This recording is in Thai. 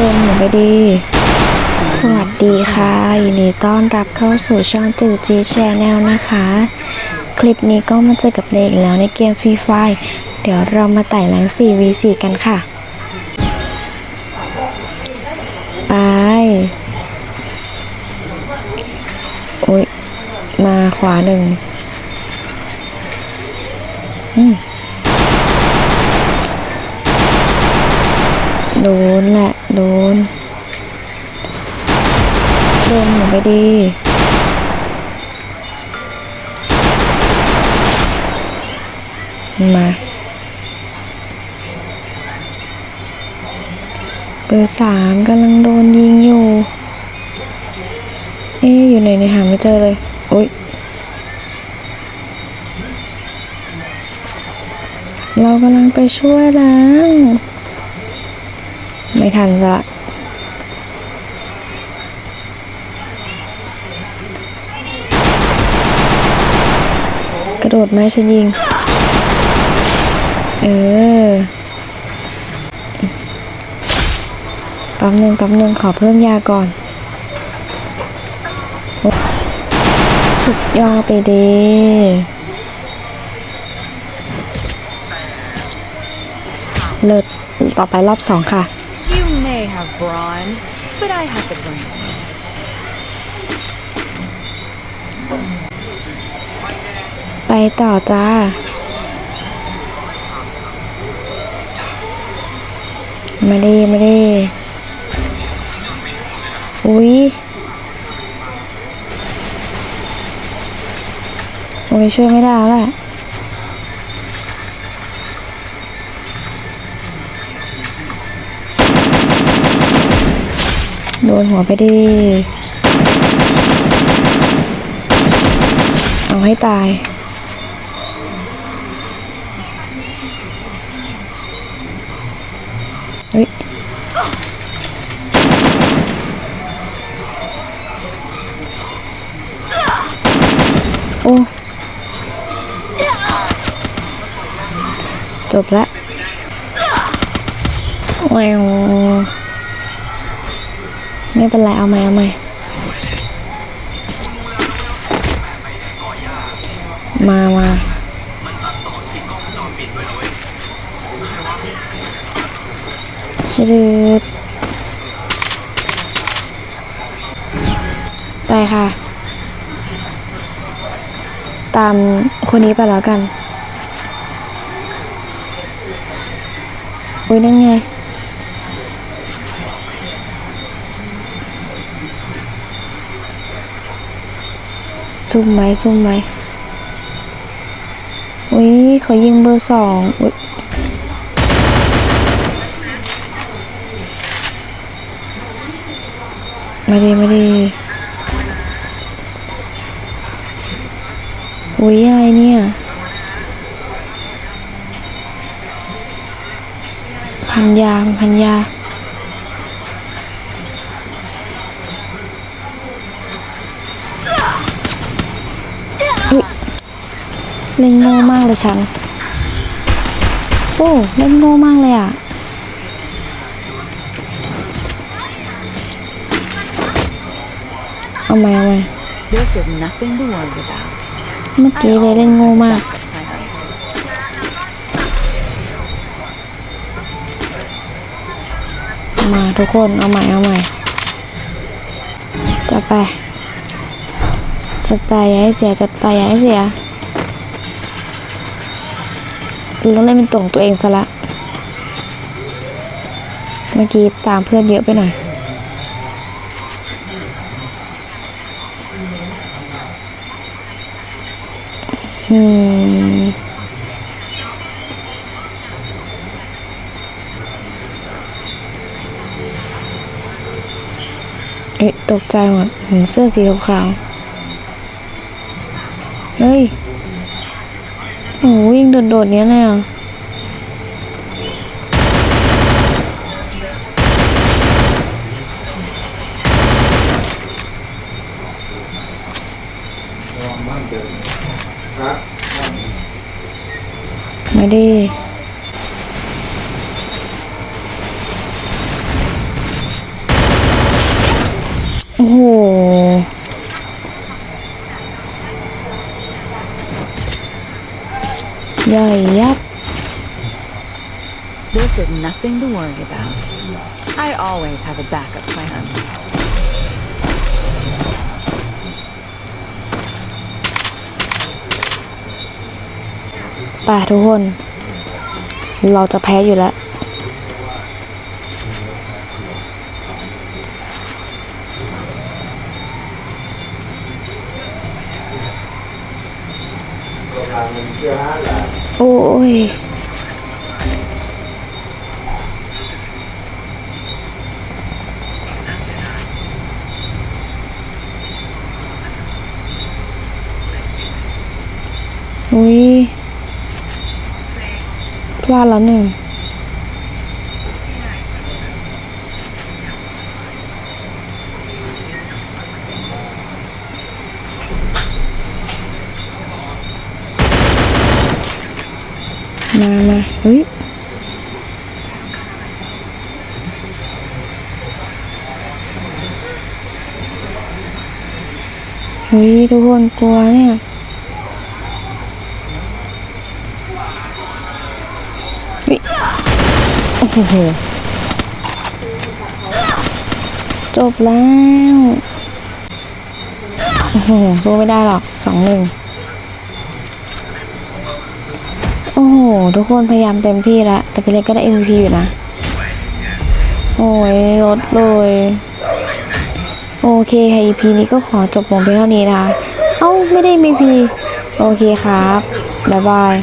โดนหนูไปดี สวัสดีค่ะยินดีต้อนรับเข้าสู่ช่องจูจีแชนแนลนะคะ คลิปนี้ก็มาเจอกับเด็กแล้วในเกมฟรีไฟเดี๋ยวเรามาไต่แรง 4v4 กันค่ะ ไป อุ้ยมาขวาหนึ่งอืม ดนแหละ โดน โดนหนูไปดีมา เบอร์สามกำลังโดนยิงอยู่ เอ๊อยู่ไหนเนี่ยหาไม่เจอเลย โอ๊ย เรากำลังไปช่วยแล้ว ไม่ทันละกระโดดไหมฉันยิง เออปั๊มหนึ่งปั๊มหนึ่งขอเพิ่มยาก่อน สุดยอดไปเดีเลิศต่อไปรอบสองค่ะ have brawn, but I have the brain. ไปต่อจ้า ไม่ได้ไม่ได้ อุ้ยโอ้ยช่วยไม่ได้แล้วแหละ โดนหัวไปดิ เอาให้ตาย เฮ้ย โอ้ จบละแวว ไม่เป็นไรเอาใหม่เอาใหม่มามาชืดไปค่ะ ตามคนนี้ไปแล้วกัน อุ้ยนั่นไง ซุ่มไหมซุ่มไหมอุ้ยเขายิงเบอร์สองอุ้ยไม่ดีไม่ดีอุ้ยอะไรเนี่ยพันยาพันยา เล่นโง่มากเลยฉัน โอ้เล่นโง่มากเลยอะเอาไหมเอาไหม This is nothing to worry about. เมื่อกี้เลยเล่นโง่มากมาทุกคนเอาใหม่เอาใหม่จัดไปจัดไปอย่าให้เสียจัดไปอย่าให้เสีย เราต้องเล่นเป็นตัวของตัวเองซะละ เมื่อกี้ตามเพื่อนเยอะไปหน่อย อืมเอ๊ะตกใจหมดเห็นเสื้อสีขาวๆเฮ้ย โอ้วิ่งโดดๆเนี้ยเลยอะไม่ได้ ยับ This is nothing to worry about. I always have a backup plan. ไป่ะทุกคน เราจะแพ้อยู่แล้ว โอ้ยอุ้ยพลาดแล้วหนึ่ง มามาเฮ้ยเฮ้ยทุกคนกลัวเนี่ยเฮ้ยโอ้โหจบแล้ว โอ้โหสู้ไม่ได้หรอกสองหนึ่ง โอ้โห ทุกคนพยายามเต็มที่แล้ว แต่พี่เล็กก็ได้ MVP อยู่นะ โอ้ยลดเลย โอเคค่ะ EP นี้ก็ขอจบลงเพียงเท่านี้นะคะ เอ้า ไม่ได้ MVP โอเคครับ บ๊ายบาย